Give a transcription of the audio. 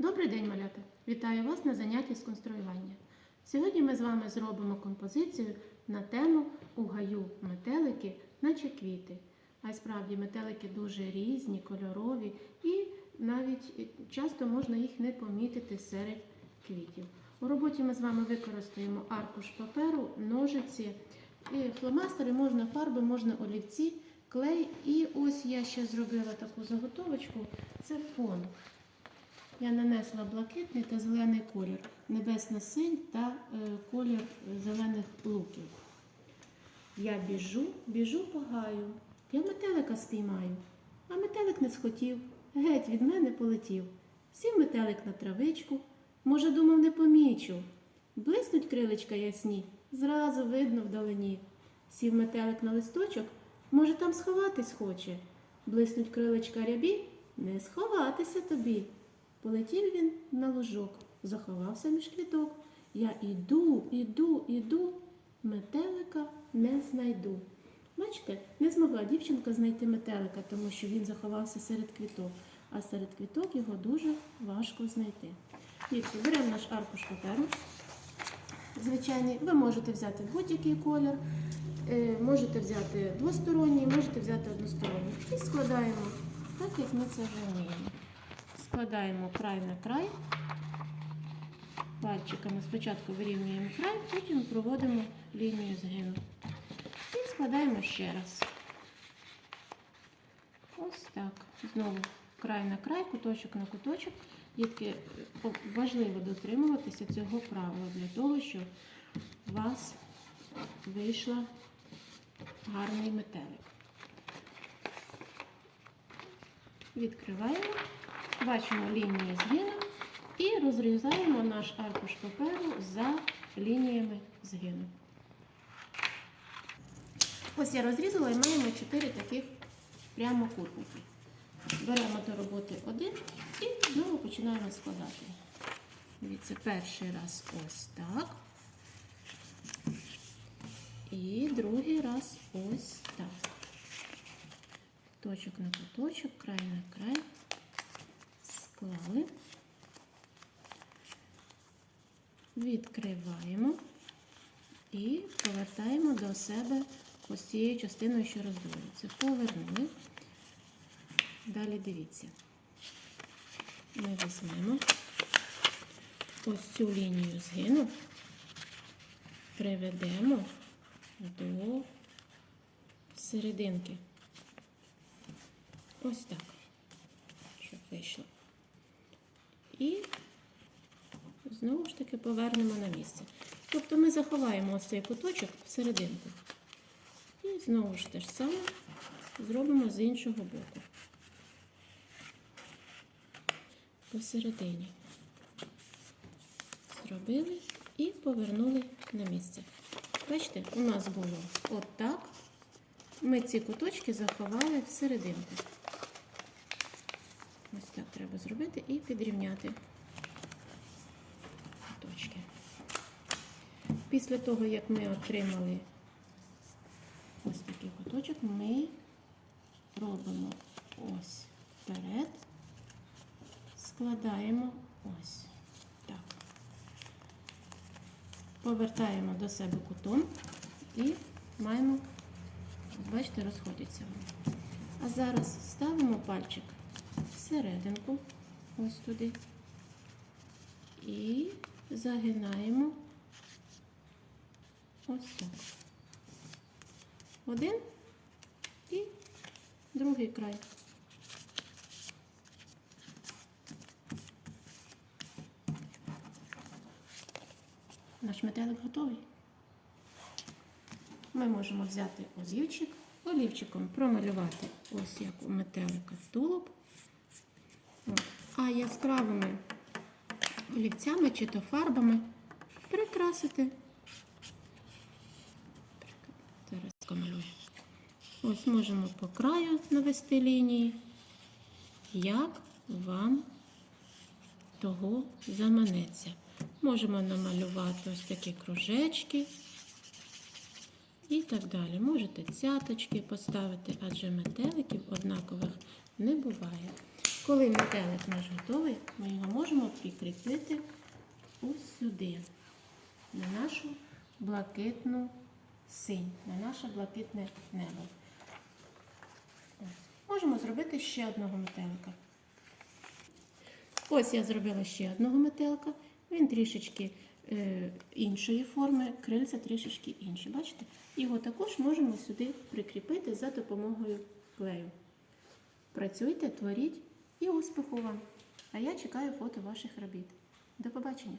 Добрий день, малята! Вітаю вас на занятті з конструювання. Сьогодні ми з вами зробимо композицію на тему у гаю метелики, наче квіти. А справді метелики дуже різні, кольорові і навіть часто можна їх не помітити серед квітів. У роботі ми з вами використаємо аркуш паперу, ножиці, і фломастери, можна фарби, можна олівці, клей. І ось я ще зробила таку заготовочку. Це фон. Я нанесла блакитний та зелений колір, небесно-синь та е, колір зелених луків. Я біжу, біжу по гаю. Я метелика спіймаю, а метелик не схотів, геть від мене полетів. Сів метелик на травичку, може, думав, не помічу. Блиснуть крилечка ясні, зразу видно вдалині. Сів метелик на листочок, може, там сховатись хоче. Блиснуть крилечка рябі, не сховатися тобі. Полетів він на лужок, заховався між квіток. Я іду, іду, іду, метелика не знайду. Бачите, не змогла дівчинка знайти метелика, тому що він заховався серед квіток, а серед квіток його дуже важко знайти. Дітки, беремо наш аркуш паперу. Звичайний, ви можете взяти будь-який колір, е, можете взяти двосторонній, можете взяти односторонній. І складаємо так, як ми це вже вміємо. Складаємо край на край. Пальчиками спочатку вирівнюємо край, потім проводимо лінію згину. І складаємо ще раз. Ось так. Знову край на край, куточок на куточок. Дітки, важливо дотримуватися цього правила для того, щоб у вас вийшла гарний метелик. Відкриваємо, бачимо лінії згину і розрізаємо наш аркуш паперу за лініями згину. Ось я розрізала і маємо 4 таких прямокутники. Беремо до роботи один і знову починаємо складати. Дивіться, перший раз ось так. І другий раз ось так. Точок на куточок, край на край. Склали. Відкриваємо і повертаємо до себе ось цією частиною, що роздвоюється. Повернули. Далі дивіться. Ми візьмемо ось цю лінію згину, приведемо до серединки. Ось так, щоб вийшло. І знову ж таки повернемо на місце. Тобто ми заховаємо ось цей куточок всерединку. І знову ж те ж саме зробимо з іншого боку. Посередині. Зробили і повернули на місце. Бачите, у нас було отак. Ми ці куточки заховали всерединку. Треба зробити і підрівняти куточки. Після того, як ми отримали ось такий куточок, ми робимо ось вперед, складаємо ось так. Повертаємо до себе кутом і маємо, бачите, розходяться. А зараз ставимо пальчик всерединку, ось туди, і загинаємо ось так. Один і другий край. Наш метелик готовий. Ми можемо взяти олівчик, олівчиком промалювати ось як у метелика тулуб. А яскравими олівцями чи то фарбами прикрасити. Зараз помалюю. Ось можемо по краю навести лінії, як вам того заманеться. Можемо намалювати ось такі кружечки і так далі. Можете цяточки поставити, адже метеликів однакових не буває. Коли метелик наш готовий, ми його можемо прикріпити ось сюди, на нашу блакитну синь, на наше блакитне небо. Можемо зробити ще одного метелика. Ось я зробила ще одного метелика. Він трішечки е, іншої форми, крильця трішечки інші. Бачите? Його також можемо сюди прикріпити за допомогою клею. Працюйте, творіть і успіху вам! А я чекаю фото ваших робіт. До побачення!